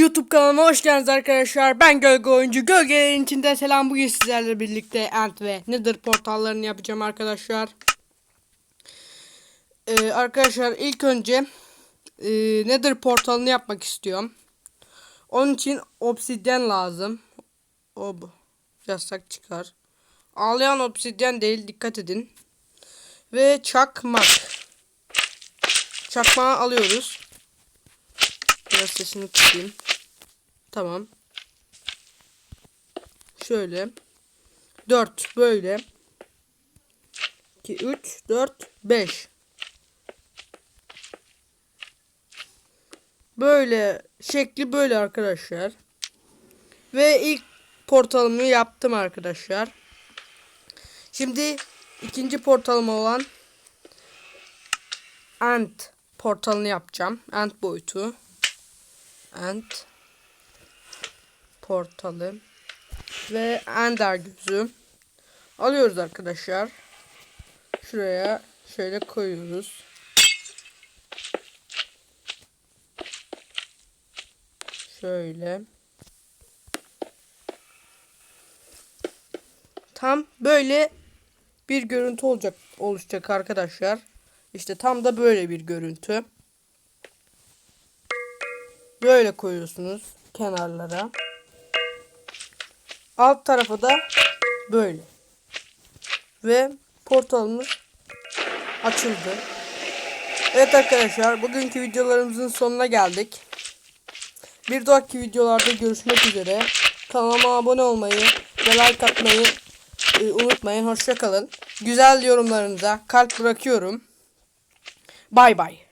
YouTube kanalıma hoş geldiniz arkadaşlar. Ben Gölge Oyuncu. Gölgelerin içinde selam. Bugün sizlerle birlikte Ant ve Nether portallarını yapacağım arkadaşlar. Ee, arkadaşlar ilk önce e, Nether portalını yapmak istiyorum. Onun için obsidyen lazım. Ob yasak çıkar. Ağlayan obsidyen değil dikkat edin. Ve çakmak. Çakmağı alıyoruz. Biraz sesini kısayım. Tamam. Şöyle. 4 böyle. 2 3 4 5. Böyle şekli böyle arkadaşlar. Ve ilk portalımı yaptım arkadaşlar. Şimdi ikinci portalım olan Ant portalını yapacağım. Ant boyutu. Ant portalı ve Ender gözü alıyoruz arkadaşlar. Şuraya şöyle koyuyoruz. Şöyle. Tam böyle bir görüntü olacak oluşacak arkadaşlar. İşte tam da böyle bir görüntü. Böyle koyuyorsunuz kenarlara. Alt tarafı da böyle. Ve portalımız açıldı. Evet arkadaşlar bugünkü videolarımızın sonuna geldik. Bir dahaki videolarda görüşmek üzere. Kanalıma abone olmayı ve like atmayı e, unutmayın. Hoşçakalın. Güzel yorumlarınıza kalp bırakıyorum. Bay bay.